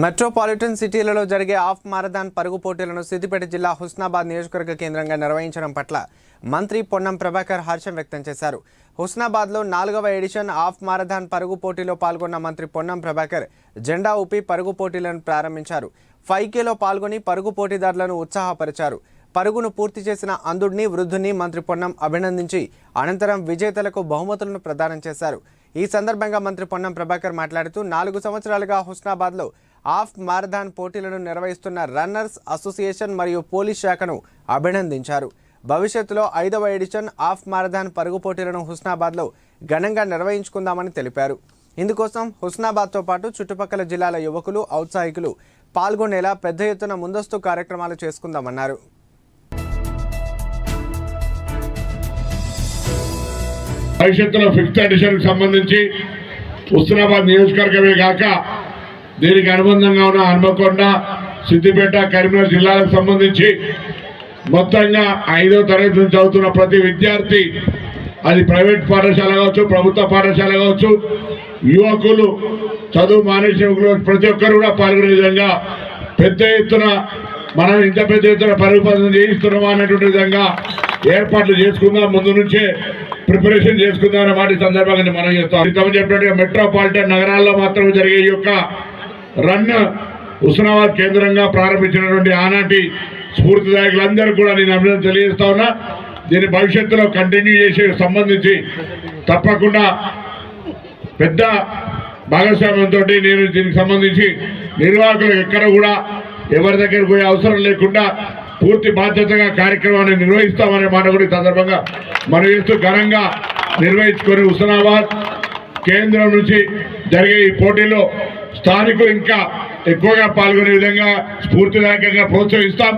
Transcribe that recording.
Metropolitan సిటీలలో జరిగే of marathon పరుగు పోటీలను సిద్దిపేట జిల్లా హుస్నాబాద్ నియోజకవర్గ కేంద్రంగా నిర్వహించడం పట్ల మంత్రి పొన్నం ప్రభాకర్ హర్షం వ్యక్తం చేశారు. హుస్నాబాద్లో నాలుగవ ఎడిషన్ ఆఫ్ మారథాన్ పరుగు పోటీలో పాల్గొన్న మంత్రి పొన్నం ప్రభాకర్ జెండా ఊపి పరుగు పోటీలను ప్రారంభించారు. ఫైవ్ కేలో పాల్గొని పరుగు పోటీదారులను ఉత్సాహపరిచారు. పరుగును పూర్తి చేసిన అంధుడిని వృద్ధుని మంత్రి పొన్నం అభినందించి అనంతరం విజేతలకు బహుమతులను ప్రదానం చేశారు. ఈ సందర్భంగా మంత్రి పొన్నం ప్రభాకర్ మాట్లాడుతూ నాలుగు సంవత్సరాలుగా హుస్నాబాద్లో హాఫ్ మారథాన్ పోటీలను నిర్వహిస్తున్న రన్నర్స్ అసోసియేషన్ మరియు పోలీస్ శాఖను అభినందించారు. భవిష్యత్తులో ఐదవ ఎడిషన్ హాఫ్ మారథాన్ పరుగు పోటీలను హుస్నాబాద్లో ఘనంగా నిర్వహించుకుందామని తెలిపారు. ఇందుకోసం హుస్నాబాద్తో పాటు చుట్టుపక్కల జిల్లాల యువకులు ఔత్సాహికులు పాల్గొనేలా పెద్ద ఎత్తున ముందస్తు కార్యక్రమాలు చేసుకుందామన్నారు. భవిష్యత్తులో ఫిఫ్త్ ఎడిషన్ సంబంధించి హుస్నాబాద్ నియోజకవర్గమే కాక దీనికి అనుబంధంగా ఉన్న హన్మకొండ సిద్దిపేట కరీంనగర్ జిల్లాలకు సంబంధించి మొత్తంగా ఐదో తరగతి నుంచి చదువుతున్న ప్రతి విద్యార్థి అది ప్రైవేట్ పాఠశాల కావచ్చు ప్రభుత్వ పాఠశాల కావచ్చు యువకులు చదువు మానేసిన ప్రతి ఒక్కరు కూడా పాల్గొనే విధంగా పెద్ద ఎత్తున మనం ఇంత పెద్ద ఎత్తున పరిపాలన చేయిస్తున్నామా అనేటువంటి విధంగా ఏర్పాట్లు చేసుకుందాం ముందు నుంచే ప్రిపరేషన్ చేసుకుందాం అనే మాట సందర్భంగా మనం చేస్తాం ఇంతకుముందు చెప్పినట్టుగా మెట్రోపాలిటన్ నగరాల్లో మాత్రమే జరిగే ఈ యొక్క రన్ హుస్నాబాద్ కేంద్రంగా ప్రారంభించినటువంటి ఆనాటి స్ఫూర్తిదాయకులందరూ కూడా నేను అభినందన తెలియజేస్తా ఉన్నా. దీని భవిష్యత్తులో కంటిన్యూ చేసే సంబంధించి తప్పకుండా పెద్ద భాగస్వామ్యంతో నేను దీనికి సంబంధించి నిర్వాహకులు ఎక్కడ కూడా ఎవరి దగ్గర పోయే అవసరం లేకుండా పూర్తి బాధ్యతగా కార్యక్రమాన్ని నిర్వహిస్తామనే మాట కూడా ఈ సందర్భంగా మనం చేస్తూ ఘనంగా నిర్వహించుకొని హుస్నాబాద్ కేంద్రం నుంచి జరిగే ఈ పోటీలో స్థానికులు ఇంకా ఎక్కువగా పాల్గొనే విధంగా స్ఫూర్తిదాయకంగా ప్రోత్సహిస్తాం.